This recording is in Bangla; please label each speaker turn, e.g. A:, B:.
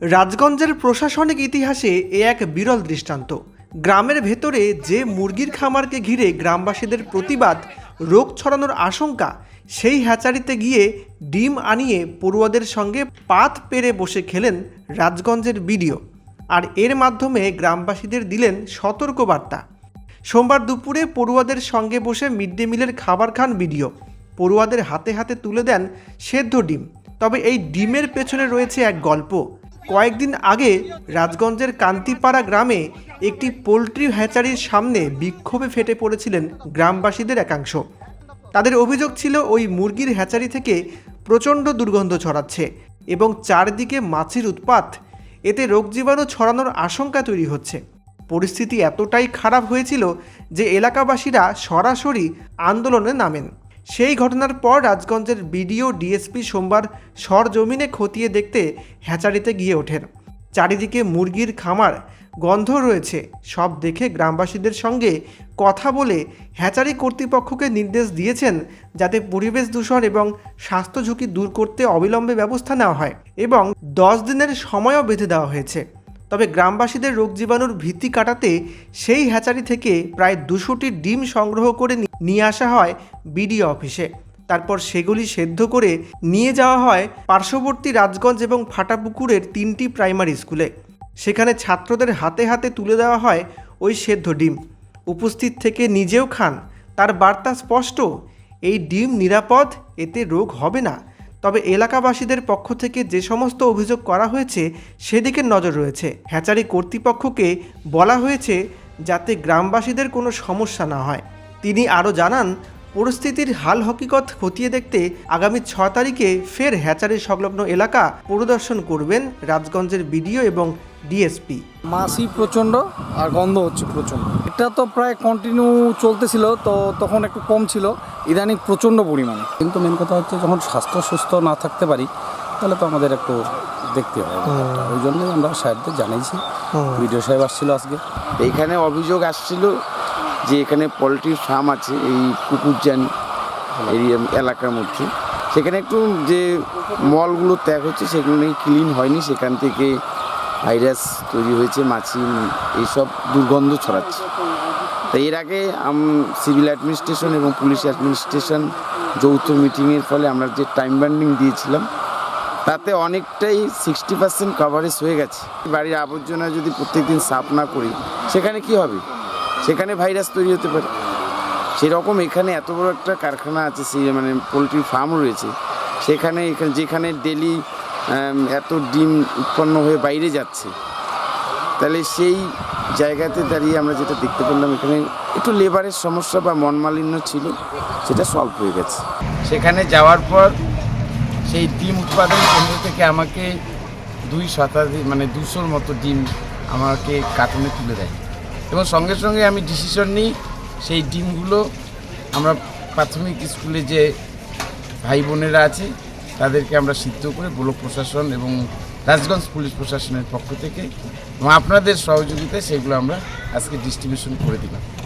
A: রাজগঞ্জের প্রশাসনিক ইতিহাসে এ এক বিরল দৃষ্টান্ত। গ্রামের ভেতরে যে মুরগির খামারকে ঘিরে গ্রামবাসীদের প্রতিবাদ, রোগ ছড়ানোর আশঙ্কা, সেই হ্যাচারিতে গিয়ে ডিম আনিয়ে পড়ুয়াদের সঙ্গে পাত পেরে বসে খেলেন রাজগঞ্জের বিডিও। আর এর মাধ্যমে গ্রামবাসীদের দিলেন সতর্কবার্তা। সোমবার দুপুরে পড়ুয়াদের সঙ্গে বসে মিড ডে মিলের খাবার খান বিডিও। পড়ুয়াদের হাতে হাতে তুলে দেন সেদ্ধ ডিম। তবে এই ডিমের পেছনে রয়েছে এক গল্প। কয়েকদিন আগে রাজগঞ্জের কান্তিপাড়া গ্রামে একটি পোলট্রি হ্যাচারির সামনে বিক্ষোভে ফেটে পড়েছিলেন গ্রামবাসীদের একাংশ। তাদের অভিযোগ ছিল ওই মুরগির হ্যাচারি থেকে প্রচণ্ড দুর্গন্ধ ছড়াচ্ছে এবং চারদিকে মাছির উৎপাত। এতে রোগ জীবাণু ছড়ানোর আশঙ্কা তৈরি হচ্ছে। পরিস্থিতি এতটাই খারাপ হয়েছিল যে এলাকাবাসীরা সরাসরি আন্দোলনে নামেন। সেই ঘটনার পর রাজগঞ্জের বিডিও ডিএসপি সোমবার সরজমিনে খতিয়ে দেখতে হ্যাচারিতে গিয়ে ওঠেন। চারিদিকে মুরগির খামার, গন্ধ রয়েছে। সব দেখে গ্রামবাসীদের সঙ্গে কথা বলে হ্যাচারি কর্তৃপক্ষকে নির্দেশ দিয়েছেন যাতে পরিবেশ দূষণ এবং স্বাস্থ্য ঝুঁকি দূর করতে অবিলম্বে ব্যবস্থা নেওয়া হয় এবং দশ দিনের সময়ও বেঁধে দেওয়া হয়েছে। তবে গ্রামবাসীদের রোগ জীবাণুর ভীতি কাটাতে সেই হ্যাচারি থেকে প্রায় দুশোটি ডিম সংগ্রহ করে নিয়ে আসা হয় বিডিও অফিসে। তারপর সেগুলি সেদ্ধ করে নিয়ে যাওয়া হয় পার্শ্ববর্তী রাজগঞ্জ এবং ফাটাপুকুরের তিনটি প্রাইমারি স্কুলে। সেখানে ছাত্রদের হাতে হাতে তুলে দেওয়া হয় ওই সেদ্ধ ডিম। উপস্থিত থেকে নিজেও খান। তার বার্তা স্পষ্ট, এই ডিম নিরাপদ, এতে রোগ হবে না। তবে এলাকাবাসীদের পক্ষ থেকে যে সমস্ত অভিযোগ করা হয়েছে সেদিকে নজর রয়েছে। হ্যাচারি কর্তৃপক্ষকে বলা হয়েছে, যাতে গ্রামবাসীদের কোনো সমস্যা না হয়। তিনি আরও জানান পরিস্থিতির হাল হকিকত খতিয়ে দেখতে আগামী ছ তারিখে ফের হ্যাচারি সংলগ্ন এলাকা পরিদর্শন করবেন রাজগঞ্জের বিডিও এবং ডিএসপি।
B: মাসি প্রচণ্ড আর গন্ধ হচ্ছে প্রচণ্ড। এটা তো প্রায় কন্টিনিউ চলতেছিল তো তখন একটু কম ছিল। ইদানিং প্রচণ্ড পরিমাণে। কিন্তু মেন কথা হচ্ছে যখন স্বাস্থ্য সুস্থ না থাকতে পারি তাহলে তো আমাদের একটু দেখতে হয়। ব্যাপারটা। ওই জন্যই আমরা সাহেবদের জানাইছি। ভিডিও সাহেব আসছিল আজকে।
C: এইখানে অভিযোগ আসছিল যে এখানে পোলট্রি ফার্ম আছে, এই কুকুরজান এরিয়া এলাকার মধ্যে। সেখানে একটু যে মলগুলো ত্যাগ হচ্ছে, সেগুলো নাকি ক্লিন হয়নি। সেখান থেকে ভাইরাস তৈরি হয়েছে, মাছি, এইসব দুর্গন্ধ ছড়াচ্ছে। তো এর আগে সিভিল অ্যাডমিনিস্ট্রেশন এবং পুলিশ অ্যাডমিনিস্ট্রেশন যৌথ মিটিংয়ের ফলে আমরা যে টাইম বান্ডিং দিয়েছিলাম, তাতে অনেকটাই সিক্সটি পার্সেন্ট কভারেজ হয়ে গেছে। বাড়ির আবর্জনা যদি প্রত্যেকদিন সাফ না করি, সেখানে কি হবে? সেখানে ভাইরাস তৈরি হতে পারে। সেরকম এখানে এত বড় একটা কারখানা আছে, সে মানে পোলট্রি ফার্ম রয়েছে। সেখানে এখানে যেখানে ডেলি এত ডিম উৎপন্ন হয়ে বাইরে যাচ্ছে। তাহলে সেই জায়গাতে দাঁড়িয়ে আমরা যেটা দেখতে পেলাম এখানে, একটু লেবারের সমস্যা বা মনমালিন্য ছিল, সেটা সলভ হয়ে গেছে। সেখানে যাওয়ার পর সেই ডিম উৎপাদন কেন্দ্র থেকে আমাকে দুই শতাধিক মানে দুশোর মতো ডিম আমাকে কার্টুনে তুলে দেয়। এবং সঙ্গে সঙ্গে আমি ডিসিশন নিই সেই ডিমগুলো আমরা প্রাথমিক স্কুলে যে ভাই বোনেরা আছে, তাদেরকে আমরা সিদ্ধ করে ব্লক প্রশাসন এবং রাজগঞ্জ পুলিশ প্রশাসনের পক্ষ থেকে এবং আপনাদের সহযোগিতায় সেগুলো আমরা আজকে ডিস্ট্রিবিউশন করে দিলাম।